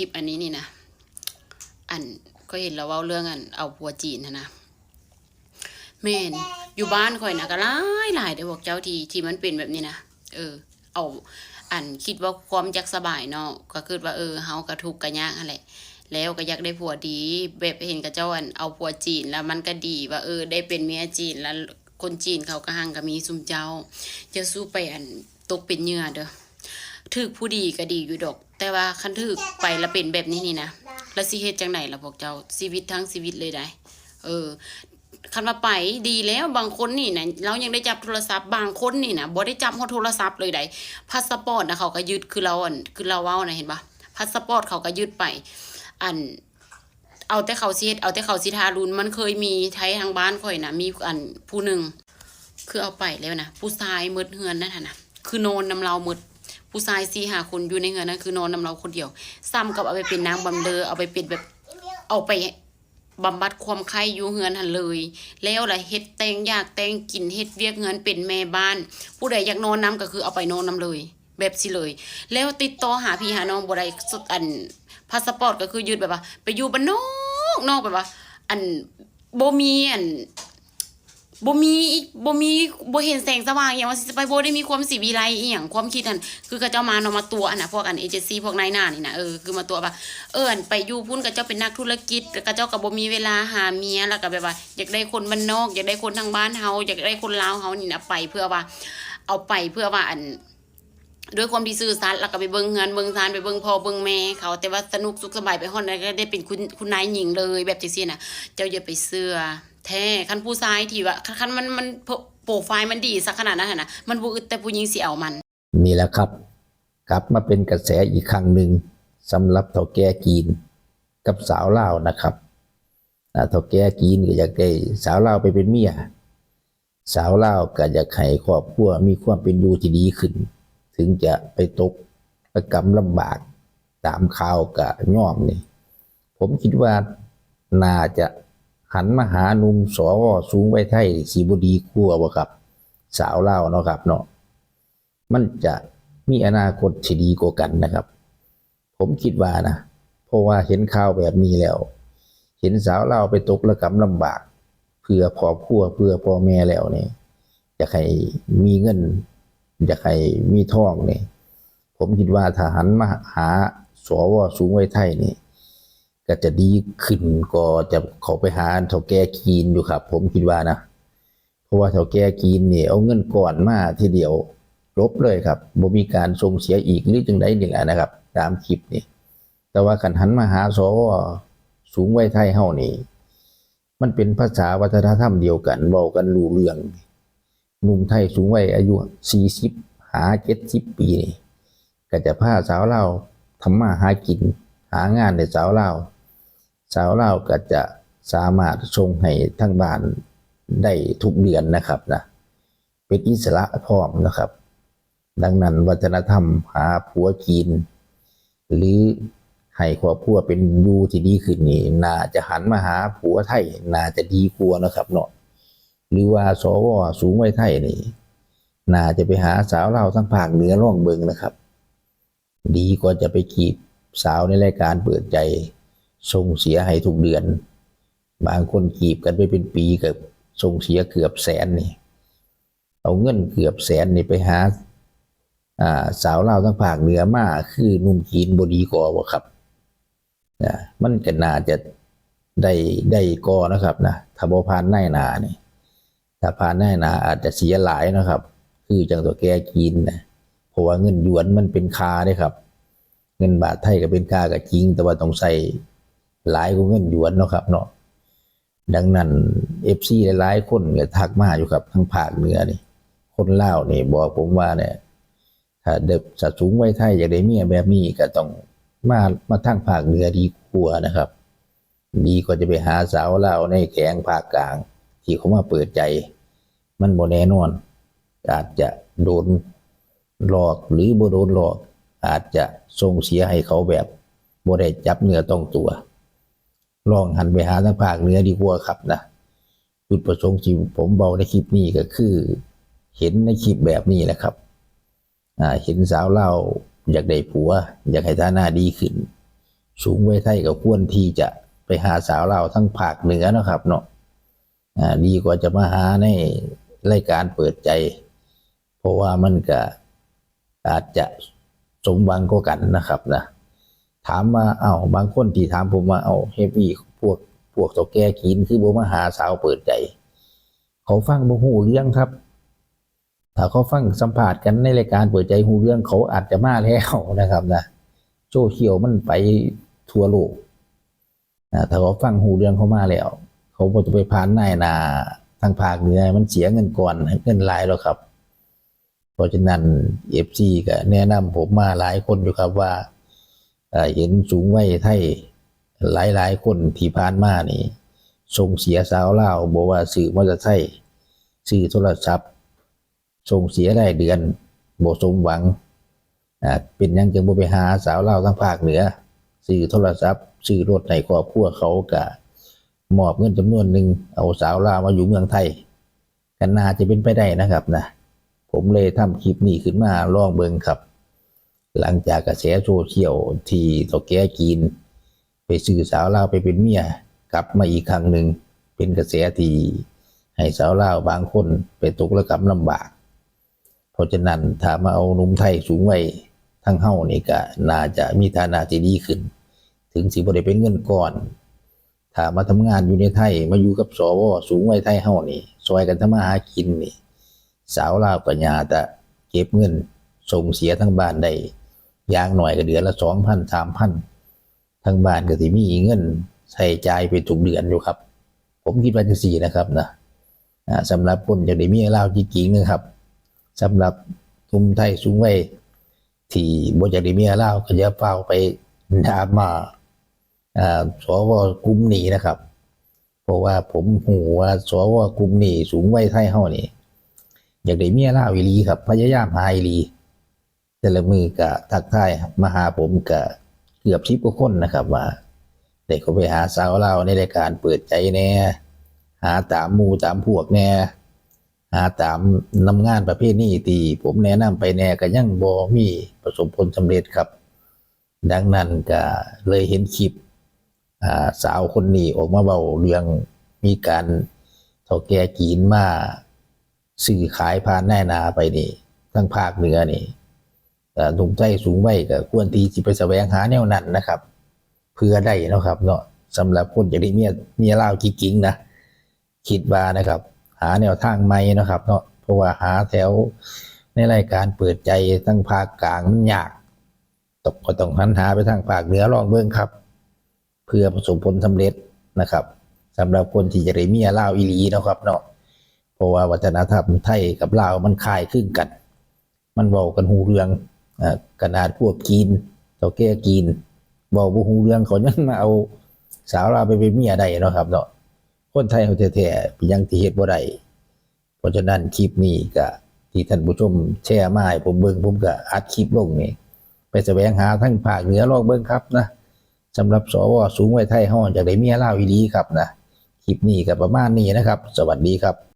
ลิปอันนี้นี่นะ อันก็เห็นเราเว้าเรื่องอันเอาผัวจีนนะนะแม่นอยู่บ้านข่อยนะก็หลายหลายเด้บอกเจ้าทีที่มันเป็นแบบนี้นะเออ เอาอันคิดว่าความจักสบายเนาะก็คือว่าเออเฮาก็ทุกข์ก็ยากนั่นและแล้วก็อยากได้ผัวดี แบบเห็นกับเจ้าอันเอาผัวจีนแล้วมันก็ดีว่าเออ ได้เป็นเมียจีนแล้วคนจีนเขาก็หังก็มีซุมเจ้าจะสู้ไปอันตกเป็นเหยื่อเด้อ ถึกผู้ดีก็ดีอยู่ดอก แต่ว่าคันถึกไปแล้วเป็นแบบนี้นี่นะแล้วสิเฮ็ดจังไหนล่ะพวกเจ้าชีวิตทั้งชีวิตเลยได้ เออคันว่าไปดีแล้วบางคนนี่นะเรายังได้จับโทรศัพท์บางคนนี่นะบ่ได้จับเขาโทรศัพท์เลยได้พาสปอร์ตนะเขาก็ยึดคือเราอันคือเราเว้านะเห็นปะพาสปอร์ตเขาก็ยึดไป อัน เอาแต่เขาสิเฮ็ดเอาแต่เขาสิทารุนมันเคยมีไทยทางบ้านข่อยนะมีอันผู้หนึ่งคือเอาไปแล้วนะผู้ชายมืดเฮือนนั่นน่ะคือนอนนำเราหมด ผู้ชายสี่หาคนอยู่ในเฮือนนั้นคือนอนนำเราคนเดียว ซ้ำกับเอาไปเป็นนางบำเรอเอาไปเป็นแบบเอาไปบำบัดความไข้อยู่เฮือนหันเลย แล้วล่ะเฮ็ดแต่งอยากแต่งกินเฮ็ดเวียกเงินเป็นแม่บ้าน ผู้ใดอยากนอนน้ำก็คือเอาไปนอนน้ำเลย แบบสิเลย แล้วติดต่อหาพี่หาน้องบ่ได้สุดอันพาสปอร์ตก็คือยืดแบบว่า ไปอยู่บ้านนอกนอกแบบว่า อันโบมีอัน บ่มีบ่มีบ่เห็นแสงสว่างอย่างว่าสิไปบ่ได้มีความสิวิไลอีหยังความคิดอันคือเขาเจ้ามาเนาะมาตัวอันน่ะพวกอันเอเจนซี่พวกนายหน้านี่นะเออคือมาตัวว่าเอิ้นไปอยู่พุ่นกับเจ้าเป็นนักธุรกิจกับเจ้าก็บ่มีเวลาหาเมียแล้วก็แบบว่าอยากได้คนบ้านนอก อยากได้คนทางบ้านเฮาอยากได้คนลาวเฮานี่นะไปเพื่อว่า เอาไปเพื่อว่าอันด้วยความที่ซื่อสัตย์แล้วก็ไปเบิ่งเงินเบิ่งซานไปเบิ่งพ่อเบิ่งแม่เขาแต่ว่าสนุกสุขสบายไปฮอดแล้วก็ได้เป็นคุณคุณนายหญิงเลยแบบจังซี่น่ะเจ้าอย่าไปเชื่อ แท้คันผู้ชายที่ว่าคันมันมันโปรไฟล์มันดีสักขนาดนั้นนะมันบ่อึดแต่ผู้หญิงสิเอามัน นี่แหละครับ กลับมาเป็นกระแสอีกครั้งหนึ่งสำหรับเถ่าแก่กีนกับสาวเล่านะครับเถ่าแก่กีนก็อยากได้สาวเล่าไปเป็นเมียสาวเล่าก็อยากให้ครอบครัวมีความเป็นอยู่ที่ดีขึ้น ถึงจะไปตกประกรรมลำบากตามข่าวกะย่อมนี่ผมคิดว่าน่าจะ หันมาหาหนุ่มสวสูงไว้ไทยสีบดีกลัวบ่ครับ สาวเล่าเนาะครับเนาะมันจะมีอนาคตที่ดีกว่ากันนะครับ ผมคิดว่านะ เพราะว่าเห็นข่าวแบบนี้แล้ว เห็นสาวเล่าไปตกระกำลำบาก เพื่อครอบครัวเพื่อพ่อแม่แล้วเนี่ยอยากให้มีเงินอยากให้มีทองเนี่ยผมคิดว่าถ้าหันมาหาสวสูงไว้ไทยนี่ ก็จะดีขึ้นก็จะเขาไปหาเท่าแก่กีนอยู่ครับ ผมคิดว่านะเพราะว่าเท่าแก่กีนเนี่ยเอาเงินก่อนมาทีเดียวลบเลยครับบ่มีการส่งเสียอีกหรือจังไดนี่แหละนะครับ ตามคลิปนี่แต่ว่าขันหันมาหาสวสูงไว้ไทยเฮานี่มันเป็นภาษาวัฒนธรรมเดียวกันเว้ากันรู้เรื่องหนุ่มไทยสูงวัยอายุ40หา70ปีนี่ก็จะพาสาวเล่าทำมาหากิน หางานในสาวเล่า สาวเล่าก็จะสามารถส่งให้ทั้งบ้านได้ทุกเดือนนะครับนะเป็นอิสระพร้อมนะครับ ดังนั้นวัฒนธรรมหาผัวกิน หรือให้ครอบครัวเป็นยูที่ดีขึ้นนี่น่าจะหันมาหาผัวไทยน่าจะดีกว่านะครับเนาะหรือว่าสวสูงไวัยไทยนี่น่าจะไปหาสาวเราทั้งภาคเหนือร่องเบิงนะครับ ดีกว่าจะไปกีบสาวในรายการเปิดใจ ส่งเสียให้ทุกเดือน บางคนกีบกันไปเป็นปีกับส่งเสียเกือบแสนนี่ เอาเงินเกือบแสนนี่ไปหาสาวเล่าทั้งภาคเหนือมาคือนุ่มจีนบดีกอว่าบ่ครับนะมันก็น่าจะได้ได้กอนะครับนะถ้าบ่ผ่านหน้าหนานี่ถ้าผ่านหน้าหนาอาจจะเสียหลายนะครับ คือจังตัวแกจีนนะเพราะว่าเงินหยวนมันเป็นคาเด้ครับ เงินบาทไทยก็เป็นคาก็จริง แต่ว่าต้องใส่ หลายกว่าเงินหยวนเนาะครับเนาะดังนั้นเอฟซีหลายๆคนก็ทักมาอยู่ครับทั้งภาคเหนือนี่ คนเล่านี่บอกผมว่าเนี่ยถ้าเด็กสัตว์สูงไว้ไทยอยากได้เมียแบบนี้ก็ต้องมามาทั้งภาคเหนือดีกว่านะครับ ดีกว่าจะไปหาสาวเล่าในแขงภาคกลาง ที่เขามาเปิดใจ มันบ่แน่นอน อาจจะโดนหลอกหรือบ่โดนหลอก อาจจะส่งเสียให้เขาแบบบ่ได้จับเนื้อต้องตัว ลองหันไปหาทางภาคเหนือดีกว่าครับนะจุดประสงค์ที่ผมเบาในคลิปนี้ก็คือ เห็นในคลิปแบบนี้แหละครับเห็นสาวเล่าอยากได้ผัว อยากให้ท่าหน้าดีขึ้น สูงไว้ไทยก็ควรที่จะไปหาสาวเราทั้งภาคเหนือนะครับเนาะดีกว่าจะมาหาในรายการเปิดใจ เพราะว่ามันก็อาจจะสมหวังก็กันนะครับนะ ถามว่าเอา้าบางคนที่ถามผมว่าเอาเฮฟวี่พวกพวกตัวแก่กินคือบ่มาหาสาวเปิดใจ เขาฟังบ่ฮู้เรื่องครับ ถ้าเขาฟังสัมภาษณ์กันในรายการเปิดใจฮู้เรื่องเขาอาจจะมาแล้วนะครับนะโซเชียลมันไปทั่วโลกนะถ้าเขาฟังฮู้เรื่องเขามาแล้ว เขาบ่จะไปผ่านนายนาทางภาคเหนือมันเสียเงินก่อนเงินหลายแล้วครับ เพราะฉะนั้นเอฟซีก็แนะนำผมมาหลายคนอยู่ครับว่า เห็นสูงวัยไทยหลายหลายๆ คนที่ผ่านมานี่ส่งเสียสาวเล่าบอกว่าสื่อมอเตอร์ไซค์สื่อโทรศัพท์ส่งเสียได้เดือนบ่สมหวังอ่าเป็นยังจึงบไปหาสาวเล่าวทางภาคเหนือสื่อโทรศัพท์สื่อรถในครอบครัวเขาก็มอบเงินจำนวนหนึ่งเอาสาวเล่ามาอยู่เมืองไทยกันน่าจะเป็นไปได้นะครับนะผมเลยทำคลิปนี้ขึ้นมาลองเบิงครับ หลังจากกระแสโซเชียลที่ตกแก่กินไปซื้อสาวลาวไปเป็นเมียกลับมาอีกครั้งหนึ่งเป็นกระแสที่ให้สาวลาวบางคนไปตกระกำลำบาก เพราะฉะนั้นถ้ามาเอานุ่มไทยสูงวัยทั้งเฮ้านี่ก็น่าจะมีฐานะที่ดีขึ้น ถึงสิบ่ได้เป็นเงินก่อน ถ้ามาทำงานอยู่ในไทยมาอยู่กับสวสูงวัยไทยเฮ้านี่ซอยกันทำมาหากินนี่ สาวลาวปัญญาแต่เก็บเงินส่งเสียทั้งบ้านได้ ยางหน่อยก็เดือนละสองพันสามพันทั้งบ้านก็สิมีเงินใช้จ่ายไปทุกเดือนอยู่ครับ ผมคิดว่าจะสี่นะครับนะอ่าสำหรับคนจะได้มีเล่าจริงๆนะครับสำหรับทุมไทยสูงวัยที่บ่จะได้มีเล่าก็จะเฝ้าไปดามาอ่าสวกลุ่มนีนะครับ เพราะว่าผมหูว่าสวกลุ่มนีสูงวัยไทยเฮานี่อยากได้เมียลาอีลีครับพยายามหาอีลี แต่ละมือกะทักทายมาหาผมกะเกือบชิบกว่าคนนะครับว่าได้เขาไปหาสาวลาในรายการเปิดใจแน่หาตามมูตามพวกแน่หาตามนำงานประเภทนี้ตีผมแนะนำไปแน่ก็ยังบ่มีประสบผลสำเร็จครับ ดังนั้นก็เลยเห็นคลิปาสาวคนนี้ออกมาเบาเรื่องมีการเท่าแก่จีนมาสื่อขายผ่านแน่นาไปนี่ทั้งภาคเหนือนี่ หนุ่มใจสูงไว้ก็ควรที่จะไปแสวงหาแนวนั้นนะครับ เพื่อได้นะครับเนาะสำหรับคนจะได้เมียเมียเล่าวกิ๊งนะคิดว่านะครับ หาแนวทางใหม่นะครับเนาะเพราะว่าหาแถวในรายการเปิดใจทั้งภาคกลางมันยากตกก็ต้องหันหาไปทางภาคเหนือลองเบิ่งครับ เพื่อประสบผลสำเร็จนะครับสำหรับคนที่จะได้เมียเล่าอีลีนะครับเนาะเพราะว่าวัฒนธรรมไทยกับลาวมันคล้ายคลึงกัน มันเว้ากันหูเรื่อง ขนาดพวกกีนเจ้าแก่กีนเว้าบ่หูเรื่องเขายังมาเอาสาวลาวไปเป็นเมียได้เนาะครับเนาะคนไทยเขาแท้ๆเป็นยังที่เฮ็ดบ่ได้เพราะฉะนั้นคลิปนี้ก็ที่ท่านผู้ชมแชร์มาให้ผมเบิ่งผมก็อัดคลิปลงนี่ไปแสวงหาทั้งภาคเหนือลองเบิ่งครับนะสำหรับสวสูงไวัยไทยเฮาอยากได้เมียลาวอีหลีครับนะคลิปนี้ก็ประมาณนี้นะครับ สวัสดีครับ